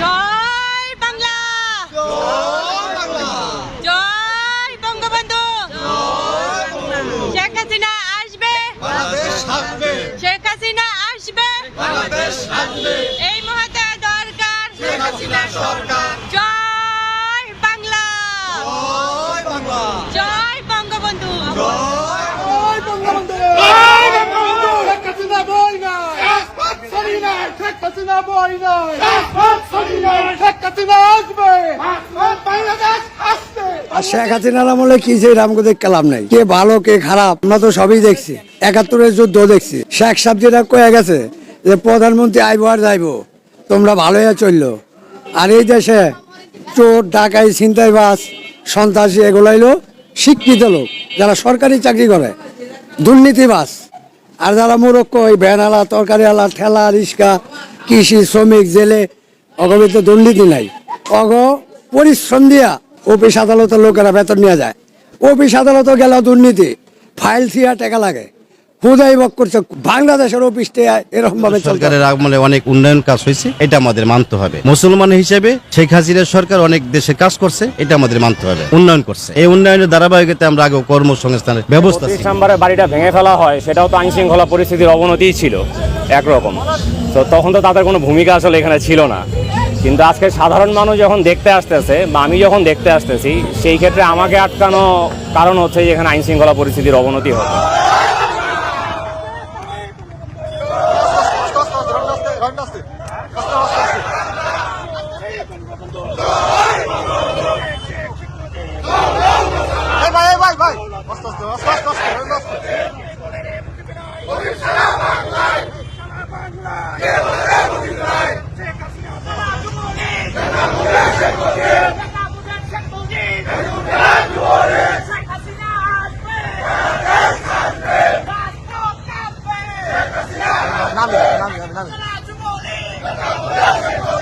জয় বাংলা। জয় বঙ্গবন্ধু। শেখ হাসিনা আসবে। শেখ হাসিনা আসবে। এই মুহূর্তে দরকার। জয় বাংলা। জয় বঙ্গবন্ধু। আর শেখ হাসিনার আমলে কি রামকে দেখতে লাভ নাই? কে ভালো, কে খারাপ, আমরা তো সবই দেখছি। একাত্তরের যুদ্ধ দেখছি। শেখ সাবজিরা কয়ে গেছে যে, প্রধানমন্ত্রী আইব আর যাইব। তোমরা ভালো হয়ে চলল। আর এই দেশে চোর, ডাকাই, ছিনতাইবাজ, সন্ত্রাসী এগুলো হইল শিক্ষিত লোক, যারা সরকারি চাকরি করে। দুর্নীতিবাজ। আর যারা মোরক্ষ ওই ভ্যানালা তরকারিওয়ালা ঠেলা রিক্সা কৃষি, শ্রমিক, জেলে অগবিত দুর্নীতি নাই। অগ পরিশ্রম দিয়া অফিস আদালতের লোকেরা বেতন নিয়ে যায়। অফিস আদালতে গেল দুর্নীতি। ফাইল থিয়া টাকা লাগে। হুদাই বক করছে বাংলাদেশের এরকম ভাবে সরকারের আমলে অনেক উন্নয়ন কাজ হয়েছে এটা আমাদের মানতে হবে। মুসলমান হিসেবে শেখ হাসিনার সরকার অনেক দেশে কাজ করছে এটা আমাদের মানতে হবে। উন্নয়ন করছে। এই উন্নয়নের ধারাবাহিকতা আমরা আগে কর্মসংস্থানের ব্যবস্থা। নম্বরে বাড়িটা ভেঙে ফেলা হয় সেটাও তো আইন শৃঙ্খলা পরিস্থিতির অবনতিই ছিল। একরকম। তো তখন তো তাদের কোনো ভূমিকা আসলে এখানে ছিল না। কিন্তু আজকে সাধারণ মানুষ যখন দেখতে আসতেছে, বা আমি যখন দেখতে আসতেছি, সেই ক্ষেত্রে আমাকে আটকানো কারণ হচ্ছে যে এখানে আইন শৃঙ্খলা পরিস্থিতির অবনতি 哪里？哪里？哪里？哪里？